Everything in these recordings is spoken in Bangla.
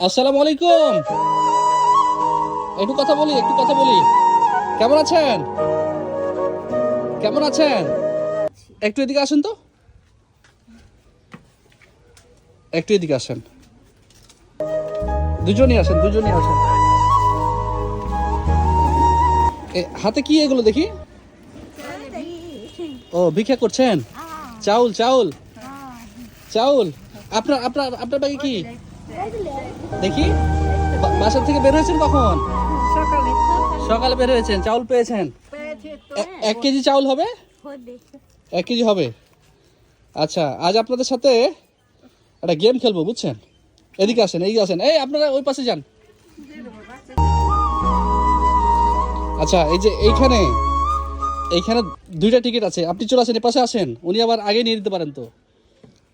আসসালামু আলাইকুম। একটু কথা বলি, একটু কথা বলি। কেমন আছেন? কেমন আছেন? একটু এদিকে আসেন তো। একটু এদিকে আসেন। দুজনই আসেন দুজনই আসেন। হাতে কি এগুলো দেখি? ও, ভিক্ষা করছেন? চাউল চাউল। চাউল? আপনার আপনার আপনার ব্যাগে কি? দেখি বা- বাসা থেকে বের হয়েছেন কখন? সকালে। সকালে বের হয়েছেন চাউল পেয়েছেন? পেয়েছি এক কেজি চাউল হবে? এক কেজি হবে? আচ্ছা আজ আপনাদের সাথে একটা গেম খেলব বুঝছেন? এদিকে আসেন এদিকে আসেন। এই আপনারা ওই পাশে যান। আচ্ছা এই যে এইখানে এইখানে দুইটা টিকিট আছে। আপনি চলে আসেন এ পাশে আসেন। উনি আবার আগে নিয়ে নিতে পারেন তো।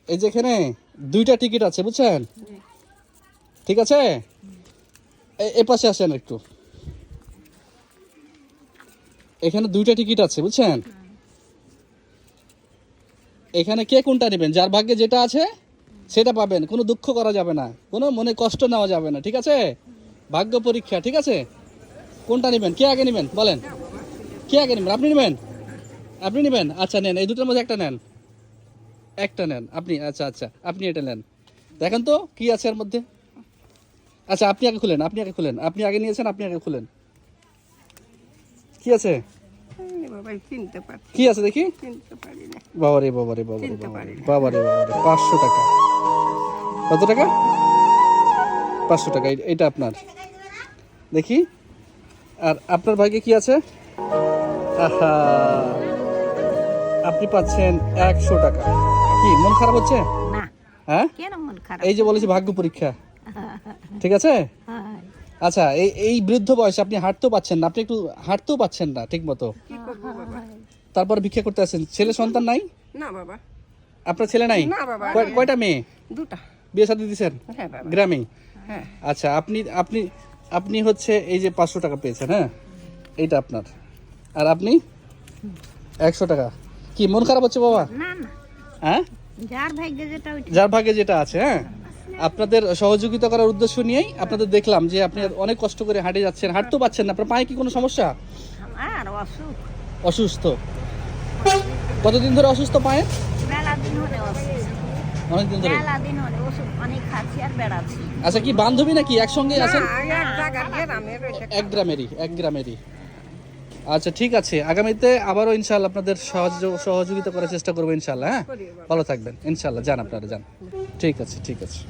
এই যে এখানে দুইটা টিকিট আছে বুঝছেন? ঠিক আছে? এ- পাশে আসেন একটু। এখানে দুইটা টিকিট আছে, বুঝছেন? এখানে কে কোনটা নেবেন? যার ভাগ্যে যেটা আছে, সেটা পাবেন। কোনো দুঃখ করা যাবে না। কোনো মনে কষ্ট নেওয়া যাবে না। ঠিক আছে? ভাগ্য পরীক্ষা, ঠিক আছে? কোনটা নেবেন? কে আগে নেবেন? বলেন। কে আগে নেবেন? আপনি নেবেন? আপনি নেবেন? আচ্ছা নেন। এই দুটোর মধ্যে একটা নেন। একটা নেন। আপনি আচ্ছা আচ্ছা। আপনি এটা নেন। দেখেন তো, কি আছে এর মধ্যে? আচ্ছা আপনি আগে খুলেন আপনি আগে খুলেন। আপনি আগে নিয়েছেন আপনি আগে খুলেন। কি আছে? কি আছে দেখি? বাবারে বাবারে বাবারে বাবারে বাবারে বাবারে পাঁচশো টাকা। কত টাকা? পাঁচশো টাকা এইটা আপনার। দেখি। আর আপনার ভাইকে কি আছে? আহা! আপনি পাচ্ছেন একশো টাকা। কি মন খারাপ হচ্ছে? হ্যাঁ? কেন মন খারাপ? এই যে বলেছি ভাগ্য পরীক্ষা। ঠিক আছে? আচ্ছা এই এই বৃদ্ধ বয়সে আপনি হাঁটতেও পাচ্ছেন না আপনি একটু হাঁটতেও পাচ্ছেন না ঠিক মতো কি করব বাবা? তারপর ভিক্ষা করতে আসেন। ছেলে সন্তান নাই? না বাবা। আপনার ছেলে নাই? না বাবা। কয়- কয়টা মেয়ে? দুটা। বিয়ে সাথে দিয়েছেন হ্যাঁ গ্রামে? হ্যাঁ। আচ্ছা আপনি আপনি আপনি হচ্ছে এই যে পাঁচশো টাকা পেয়েছেন হ্যাঁ? এইটা আপনার। আর আপনি? একশো টাকা। কি মন খারাপ হচ্ছে বাবা? না না। হ্যাঁ? যার ভাগ্যে যেটা ওইটা। যার ভাগে যেটা আছে হ্যাঁ? আপনাদের সহযোগিতা করার উদ্দেশ্য নিয়েই আপনাদের দেখলাম যে আপনি অনেক কষ্ট করে হাঁটে যাচ্ছেন হাঁটতেও পাচ্ছেন না আপনার পায়ে কি কোনো সমস্যা আমার অসুস্থ কতদিন ধরে অসুস্থ পায়ে অনেকদিন ধরে আচ্ছা কি বান্ধবী নাকি একসঙ্গে আছেন এক গ্রামেরই এক গ্রামেরই আচ্ছা ঠিক আছে। আগামীতে আবারও ইনশাল্লাহ আপনাদের সহযোগ সহযোগিতা করার চেষ্টা করব ইনশাল্লাহ হ্যাঁ? ভালো থাকবেন। ইনশাল্লাহ যান আপনারা যান। ঠিক আছে ঠিক আছে।